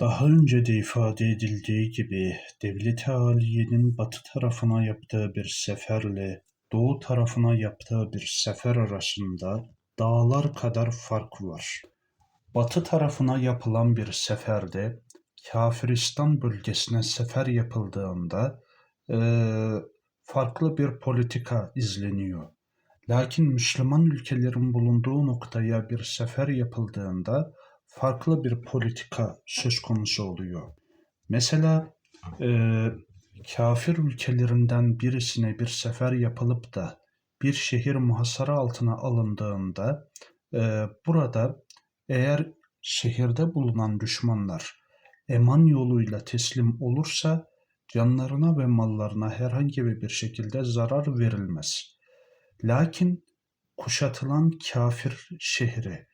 Daha önce de ifade edildiği gibi Devlet-i Aliye'nin batı tarafına yaptığı bir seferle doğu tarafına yaptığı bir sefer arasında dağlar kadar fark var. Batı tarafına yapılan bir seferde Kafiristan bölgesine sefer yapıldığında eee, farklı bir politika izleniyor. Lakin Müslüman ülkelerin bulunduğu noktaya bir sefer yapıldığında farklı bir politika söz konusu oluyor. Mesela eee, kafir ülkelerinden birisine bir sefer yapılıp da bir şehir muhasara altına alındığında eee, burada eğer şehirde bulunan düşmanlar eman yoluyla teslim olursa canlarına ve mallarına herhangi bir şekilde zarar verilmez. Lakin kuşatılan kafir şehri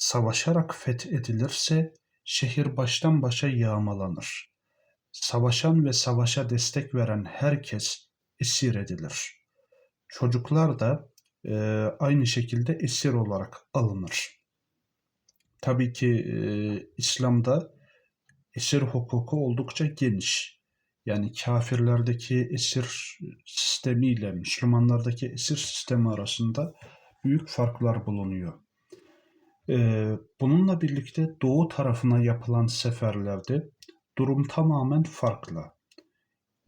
savaşarak fethedilirse şehir baştan başa yağmalanır. Savaşan ve savaşa destek veren herkes esir edilir. Çocuklar da e, aynı şekilde esir olarak alınır. Tabii ki e, İslam'da esir hukuku oldukça geniş. Yani kafirlerdeki esir sistemiyle Müslümanlardaki esir sistemi arasında büyük farklar bulunuyor. Ee, bununla birlikte doğu tarafına yapılan seferlerde durum tamamen farklı.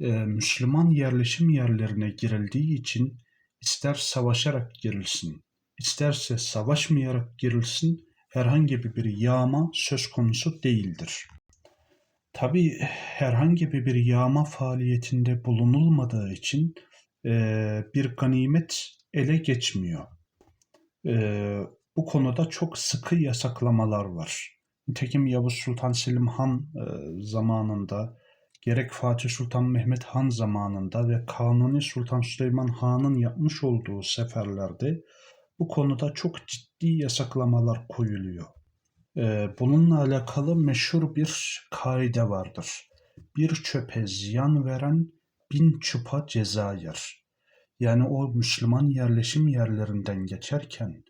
Ee, Müslüman yerleşim yerlerine girildiği için ister savaşarak girilsin, isterse savaşmayarak girilsin herhangi bir yağma söz konusu değildir. Tabii herhangi bir yağma faaliyetinde bulunulmadığı için eee, bir ganimet ele geçmiyor. Bu konuda çok sıkı yasaklamalar var. Nitekim Yavuz Sultan Selim Han eee, zamanında, gerek Fatih Sultan Mehmet Han zamanında ve Kanuni Sultan Süleyman Han'ın yapmış olduğu seferlerde bu konuda çok ciddi yasaklamalar koyuluyor. Ee, bununla alakalı meşhur bir kaide vardır. Bir çöpe ziyan veren bin çupa ceza yer. Yani o Müslüman yerleşim yerlerinden geçerken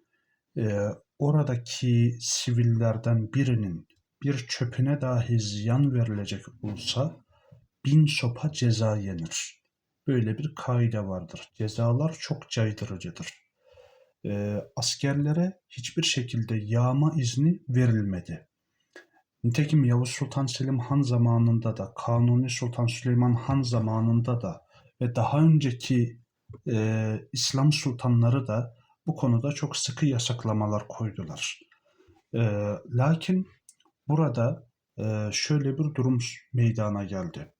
e, oradaki sivillerden birinin bir çöpüne dahi ziyan verilecek olsa bin sopa ceza yenir. Böyle bir kaide vardır. Cezalar çok caydırıcıdır e, askerlere hiçbir şekilde yağma izni verilmedi. Nitekim Yavuz Sultan Selim Han zamanında da, Kanuni Sultan Süleyman Han zamanında da ve daha önceki e, İslam sultanları da bu konuda çok sıkı yasaklamalar koydular. E, lakin burada e, şöyle bir durum meydana geldi.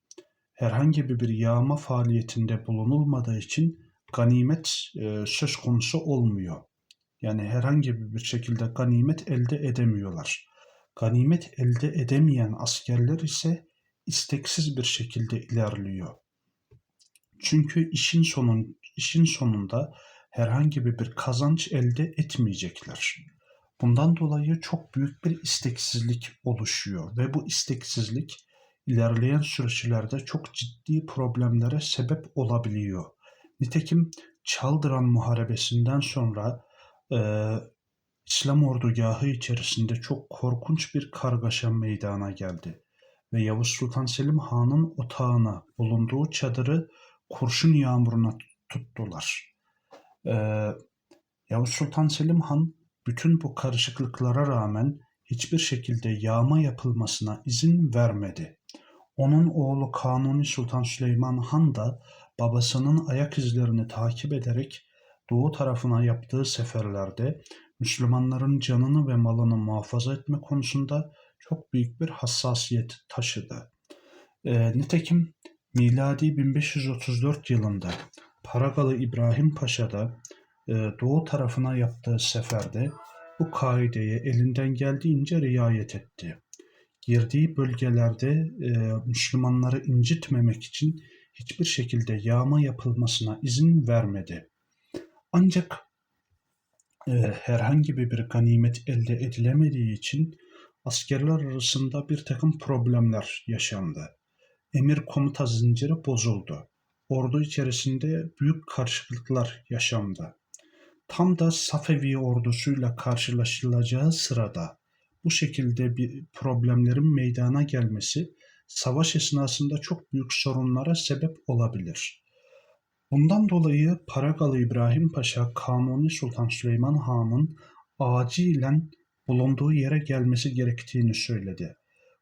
Herhangi bir yağma faaliyetinde bulunulmadığı için ganimet e, söz konusu olmuyor. Yani herhangi bir şekilde ganimet elde edemiyorlar. Ganimet elde edemeyen askerler ise isteksiz bir şekilde ilerliyor. Çünkü işin sonun işin sonunda herhangi bir kazanç elde etmeyecekler. Bundan dolayı çok büyük bir isteksizlik oluşuyor ve bu isteksizlik ilerleyen süreçlerde çok ciddi problemlere sebep olabiliyor. Nitekim Çaldıran Muharebesi'nden sonra e, İslam ordugahı içerisinde çok korkunç bir kargaşa meydana geldi ve Yavuz Sultan Selim Han'ın otağına bulunduğu çadırı kurşun yağmuruna tuttular. Ee, Yavuz Sultan Selim Han bütün bu karışıklıklara rağmen hiçbir şekilde yağma yapılmasına izin vermedi. Onun oğlu Kanuni Sultan Süleyman Han da babasının ayak izlerini takip ederek doğu tarafına yaptığı seferlerde Müslümanların canını ve malını muhafaza etme konusunda çok büyük bir hassasiyet taşıdı. E, nitekim miladi 1534 yılında Paragalı İbrahim Paşa da e, doğu tarafına yaptığı seferde bu kaideye elinden geldiğince riayet etti. Girdiği bölgelerde e, Müslümanları incitmemek için hiçbir şekilde yağma yapılmasına izin vermedi. Ancak e, herhangi bir ganimet elde edilemediği için askerler arasında bir takım problemler yaşandı. Emir komuta zinciri bozuldu. Ordu içerisinde büyük karşılıklar yaşandı. Tam da Safevi ordusuyla karşılaşılacağı sırada bu şekilde bir problemlerin meydana gelmesi savaş esnasında çok büyük sorunlara sebep olabilir. Bundan dolayı Paragalı İbrahim Paşa Kanuni Sultan Süleyman Han'ın acilen bulunduğu yere gelmesi gerektiğini söyledi.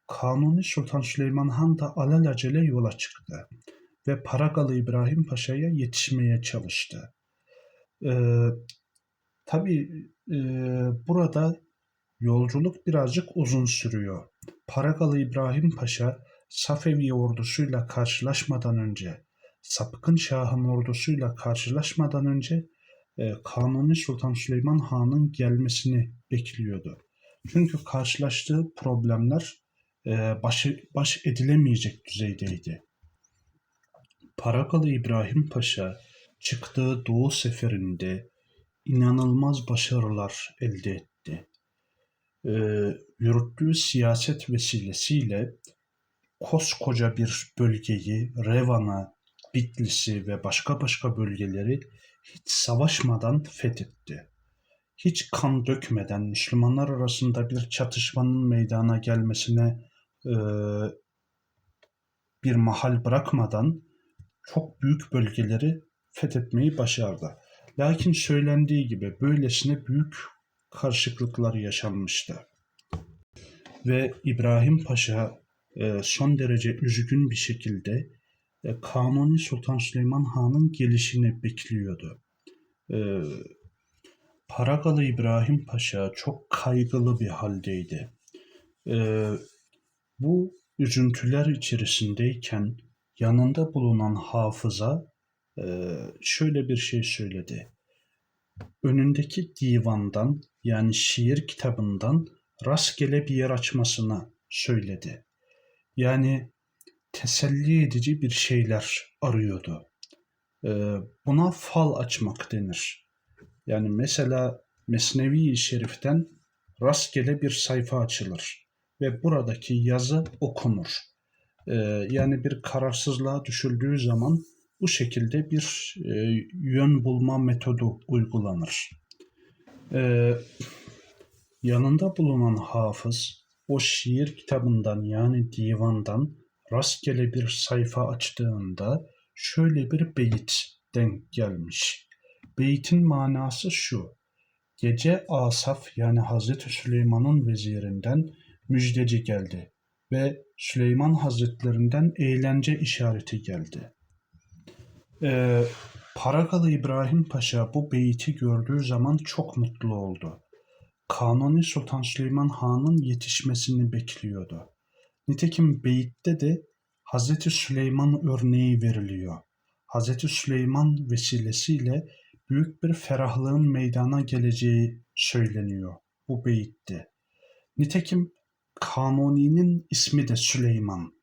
Kanuni Sultan Süleyman Han da alelacele yola çıktı ve Paragalı İbrahim Paşa'ya yetişmeye çalıştı. Ee, tabii e, burada yolculuk birazcık uzun sürüyor. Paragalı İbrahim Paşa Safevi ordusuyla karşılaşmadan önce, Sapkın Şah'ın ordusuyla karşılaşmadan önce e, Kanuni Sultan Süleyman Han'ın gelmesini bekliyordu. Çünkü karşılaştığı problemler e, başı, baş edilemeyecek düzeydeydi. Paragalı İbrahim Paşa çıktığı Doğu seferinde inanılmaz başarılar elde etti. E, yürüttüğü siyaset vesilesiyle koskoca bir bölgeyi, Revan'a, Bitlis'i ve başka başka bölgeleri hiç savaşmadan fethetti. Hiç kan dökmeden Müslümanlar arasında bir çatışmanın meydana gelmesine e, bir mahal bırakmadan çok büyük bölgeleri fethetmeyi başardı. Lakin söylendiği gibi böylesine büyük karışıklıklar yaşanmıştı. Ve İbrahim Paşa e, son derece üzgün bir şekilde e, Kanuni Sultan Süleyman Han'ın gelişini bekliyordu. E, Paragalı İbrahim Paşa çok kaygılı bir haldeydi. Bu üzüntüler içerisindeyken yanında bulunan hafıza şöyle bir şey söyledi. Önündeki divandan yani şiir kitabından rastgele bir yer açmasını söyledi. Yani teselli edici bir şeyler arıyordu. Ee, buna fal açmak denir. Yani mesela Mesnevi-i Şerif'ten rastgele bir sayfa açılır ve buradaki yazı okunur. Ee, yani bir kararsızlığa düşüldüğü zaman bu şekilde bir e, yön bulma metodu uygulanır. Ee, yanında bulunan hafız o şiir kitabından yani divandan rastgele bir sayfa açtığında şöyle bir beyit denk gelmiş. Beytin manası şu. Gece Asaf yani Hazreti Süleyman'ın vezirinden müjdeci geldi ve Süleyman Hazretlerinden eğlence işareti geldi. Ee, Paragalı İbrahim Paşa bu beyti gördüğü zaman çok mutlu oldu. Kanuni Sultan Süleyman Han'ın yetişmesini bekliyordu. Nitekim beyitte de Hazreti Süleyman örneği veriliyor. Hazreti Süleyman vesilesiyle büyük bir ferahlığın meydana geleceği söyleniyor bu beyitte. Nitekim Kanuni'nin ismi de Süleyman.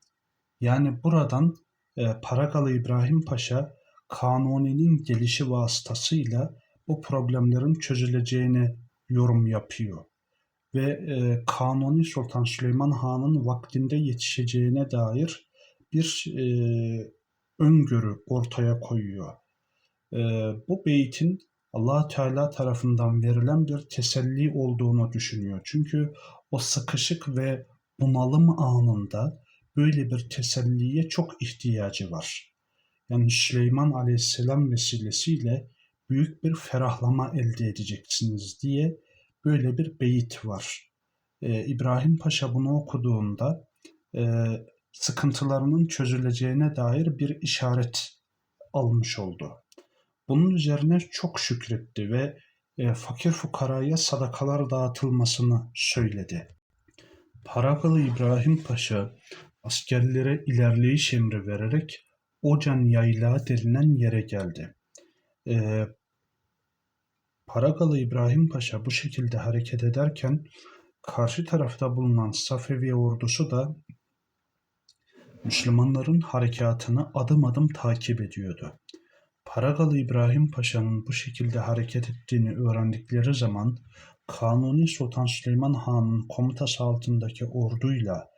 Yani buradan e, Paragalı İbrahim Paşa Kanuni'nin gelişi vasıtasıyla bu problemlerin çözüleceğini yorum yapıyor ve e, Kanuni Sultan Süleyman Han'ın vaktinde yetişeceğine dair bir e, öngörü ortaya koyuyor. E, bu beytin allah Teala tarafından verilen bir teselli olduğunu düşünüyor. Çünkü o sıkışık ve bunalım anında böyle bir teselliye çok ihtiyacı var. Yani Süleyman Aleyhisselam vesilesiyle büyük bir ferahlama elde edeceksiniz diye böyle bir beyit var. Ee, İbrahim Paşa bunu okuduğunda e, sıkıntılarının çözüleceğine dair bir işaret almış oldu. Bunun üzerine çok şükretti ve e, fakir fukaraya sadakalar dağıtılmasını söyledi. Paragalı İbrahim Paşa askerlere ilerleyiş emri vererek Ocan Yaylağı denilen yere geldi. E, Paragalı İbrahim Paşa bu şekilde hareket ederken karşı tarafta bulunan Safevi ordusu da Müslümanların harekatını adım adım takip ediyordu. Paragalı İbrahim Paşa'nın bu şekilde hareket ettiğini öğrendikleri zaman Kanuni Sultan Süleyman Han'ın komutası altındaki orduyla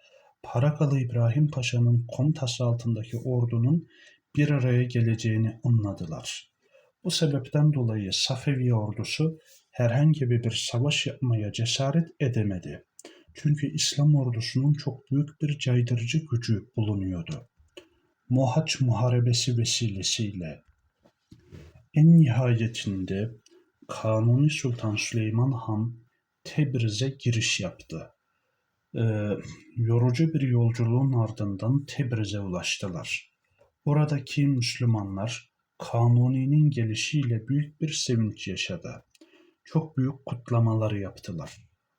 Paragalı İbrahim Paşa'nın komutası altındaki ordunun bir araya geleceğini anladılar. Bu sebepten dolayı Safevi ordusu herhangi bir savaş yapmaya cesaret edemedi. Çünkü İslam ordusunun çok büyük bir caydırıcı gücü bulunuyordu. Mohaç Muharebesi vesilesiyle en nihayetinde Kanuni Sultan Süleyman Han Tebriz'e giriş yaptı. Ee, yorucu bir yolculuğun ardından Tebriz'e ulaştılar. Oradaki Müslümanlar Kanuni'nin gelişiyle büyük bir sevinç yaşadı. Çok büyük kutlamalar yaptılar.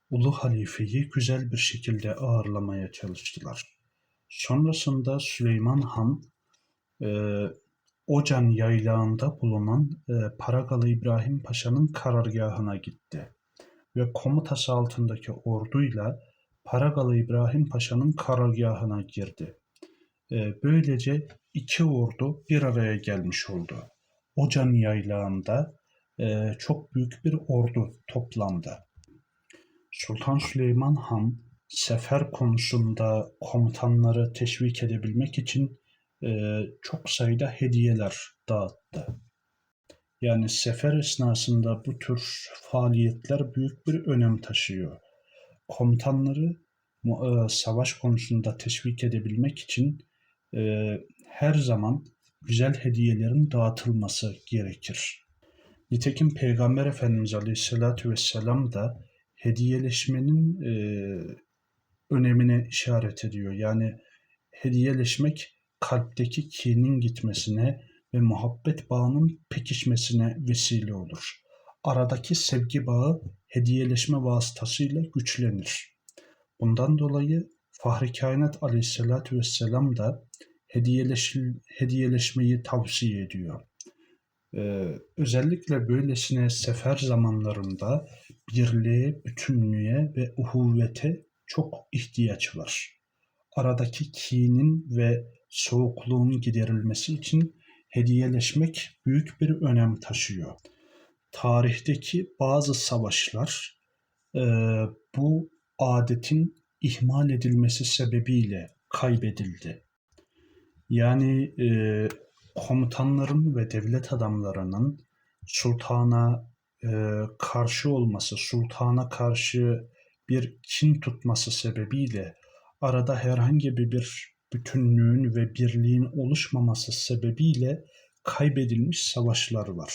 Ulu halifeyi güzel bir şekilde ağırlamaya çalıştılar. Sonrasında Süleyman Han e, Ocan yaylağında bulunan e, Paragalı İbrahim Paşa'nın karargahına gitti ve komutası altındaki orduyla Paragalı İbrahim Paşa'nın karargahına girdi. E, böylece iki ordu bir araya gelmiş oldu. Ocan yaylağında e, çok büyük bir ordu toplandı. Sultan Süleyman Han sefer konusunda komutanları teşvik edebilmek için e, çok sayıda hediyeler dağıttı. Yani sefer esnasında bu tür faaliyetler büyük bir önem taşıyor. Komutanları e, savaş konusunda teşvik edebilmek için e, her zaman güzel hediyelerin dağıtılması gerekir. Nitekim Peygamber Efendimiz Aleyhisselatü Vesselam da hediyeleşmenin e, önemine işaret ediyor. Yani hediyeleşmek kalpteki kinin gitmesine ve muhabbet bağının pekişmesine vesile olur. Aradaki sevgi bağı hediyeleşme vasıtasıyla güçlenir. Bundan dolayı Fahri Kainat aleyhissalatü vesselam da hediyeleş, hediyeleşmeyi tavsiye ediyor. Ee, özellikle böylesine sefer zamanlarında birliğe, bütünlüğe ve uhuvvete çok ihtiyaç var. Aradaki kinin ve soğukluğun giderilmesi için hediyeleşmek büyük bir önem taşıyor. Tarihteki bazı savaşlar e, bu adetin ihmal edilmesi sebebiyle kaybedildi. Yani e, komutanların ve devlet adamlarının sultana e, karşı olması, sultana karşı bir kin tutması sebebiyle arada herhangi bir bütünlüğün ve birliğin oluşmaması sebebiyle kaybedilmiş savaşlar var.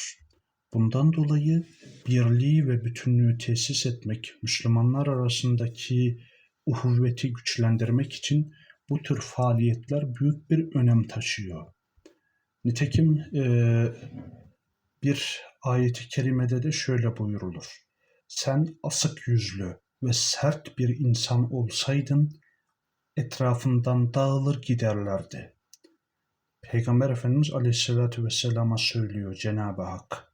Bundan dolayı birliği ve bütünlüğü tesis etmek, Müslümanlar arasındaki uhuvveti güçlendirmek için bu tür faaliyetler büyük bir önem taşıyor. Nitekim e, bir ayeti kerimede de şöyle buyurulur. Sen asık yüzlü ve sert bir insan olsaydın etrafından dağılır giderlerdi. Peygamber Efendimiz Aleyhisselatü Vesselam'a söylüyor Cenab-ı Hak.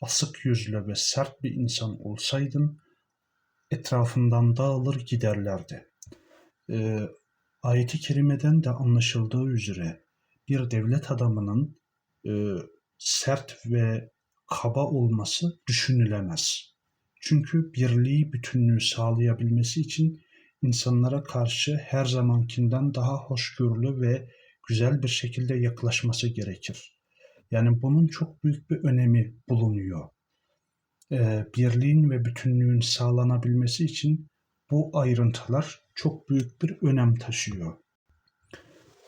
Asık yüzlü ve sert bir insan olsaydın etrafından dağılır giderlerdi. Ee, ayeti kerimeden de anlaşıldığı üzere bir devlet adamının e, sert ve kaba olması düşünülemez. Çünkü birliği, bütünlüğü sağlayabilmesi için insanlara karşı her zamankinden daha hoşgörülü ve güzel bir şekilde yaklaşması gerekir. Yani bunun çok büyük bir önemi bulunuyor. Ee, birliğin ve bütünlüğün sağlanabilmesi için bu ayrıntılar çok büyük bir önem taşıyor.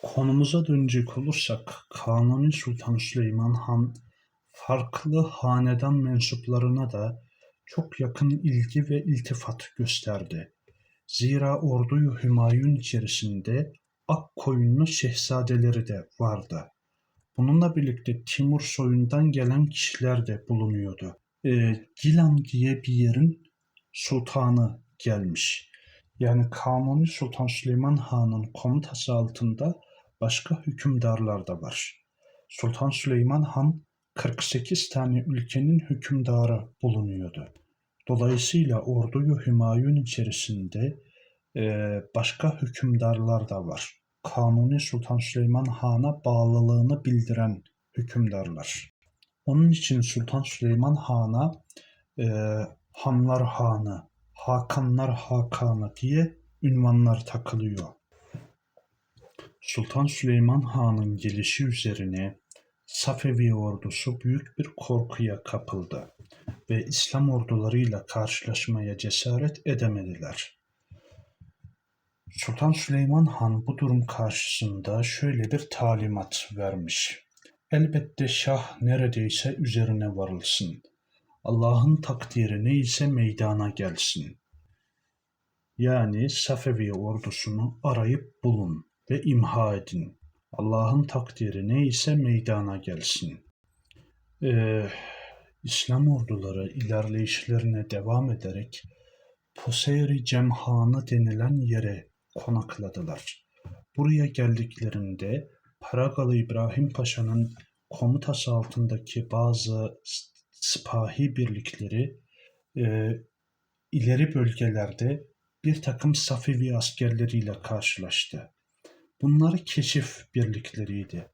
Konumuza dönecek olursak Kanuni Sultan Süleyman Han farklı hanedan mensuplarına da çok yakın ilgi ve iltifat gösterdi. Zira orduyu Hümayun içerisinde Akkoyunlu şehzadeleri de vardı. Bununla birlikte Timur soyundan gelen kişiler de bulunuyordu. E, Gilan diye bir yerin sultanı gelmiş. Yani Kanuni Sultan Süleyman Han'ın komutası altında başka hükümdarlar da var. Sultan Süleyman Han 48 tane ülkenin hükümdarı bulunuyordu. Dolayısıyla orduyu Hümayun içerisinde e, başka hükümdarlar da var. Kanuni Sultan Süleyman Han'a bağlılığını bildiren hükümdarlar. Onun için Sultan Süleyman Han'a e, Hanlar Hanı, Hakanlar Hakanı diye ünvanlar takılıyor. Sultan Süleyman Han'ın gelişi üzerine Safevi ordusu büyük bir korkuya kapıldı ve İslam ordularıyla karşılaşmaya cesaret edemediler. Sultan Süleyman Han bu durum karşısında şöyle bir talimat vermiş. Elbette şah neredeyse üzerine varılsın. Allah'ın takdiri neyse meydana gelsin. Yani Safevi ordusunu arayıp bulun ve imha edin. Allah'ın takdiri neyse meydana gelsin. Ee, İslam orduları ilerleyişlerine devam ederek Poseyri Cemhanı denilen yere konakladılar. Buraya geldiklerinde Paragalı İbrahim Paşa'nın komutası altındaki bazı sipahi birlikleri e, ileri bölgelerde bir takım Safevi askerleriyle karşılaştı. Bunlar keşif birlikleriydi.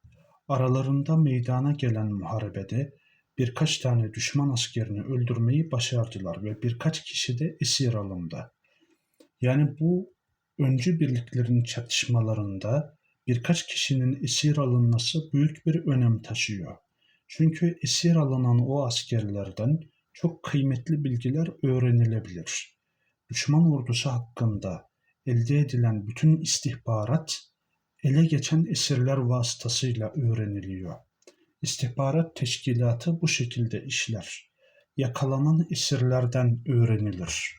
Aralarında meydana gelen muharebede birkaç tane düşman askerini öldürmeyi başardılar ve birkaç kişi de esir alındı. Yani bu öncü birliklerin çatışmalarında birkaç kişinin esir alınması büyük bir önem taşıyor. Çünkü esir alınan o askerlerden çok kıymetli bilgiler öğrenilebilir. Düşman ordusu hakkında elde edilen bütün istihbarat ele geçen esirler vasıtasıyla öğreniliyor. İstihbarat teşkilatı bu şekilde işler. Yakalanan esirlerden öğrenilir.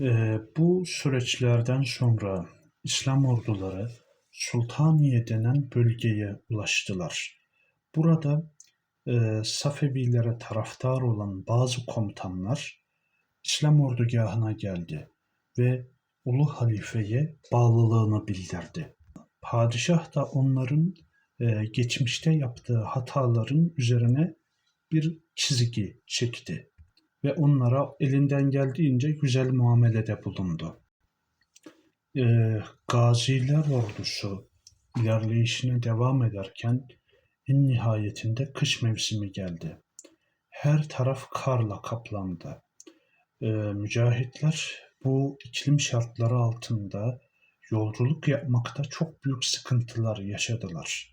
Ee, bu süreçlerden sonra İslam orduları Sultaniye denen bölgeye ulaştılar. Burada e, Safevilere taraftar olan bazı komutanlar İslam ordugahına geldi ve Ulu Halife'ye bağlılığını bildirdi. Padişah da onların e, geçmişte yaptığı hataların üzerine bir çizgi çekti ve onlara elinden geldiğince güzel muamelede bulundu. E, Gaziler ordusu ilerleyişine devam ederken en nihayetinde kış mevsimi geldi. Her taraf karla kaplandı. E, mücahitler bu iklim şartları altında yolculuk yapmakta çok büyük sıkıntılar yaşadılar.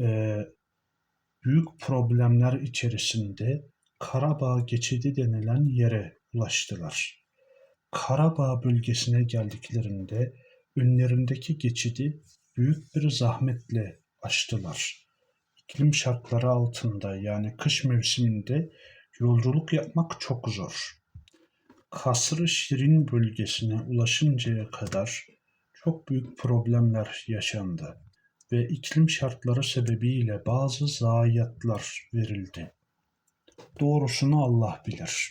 E, büyük problemler içerisinde Karabağ geçidi denilen yere ulaştılar. Karabağ bölgesine geldiklerinde önlerindeki geçidi büyük bir zahmetle aştılar. İklim şartları altında yani kış mevsiminde yolculuk yapmak çok zor. Kasr-ı Şirin bölgesine ulaşıncaya kadar çok büyük problemler yaşandı ve iklim şartları sebebiyle bazı zayiatlar verildi. Doğrusunu Allah bilir.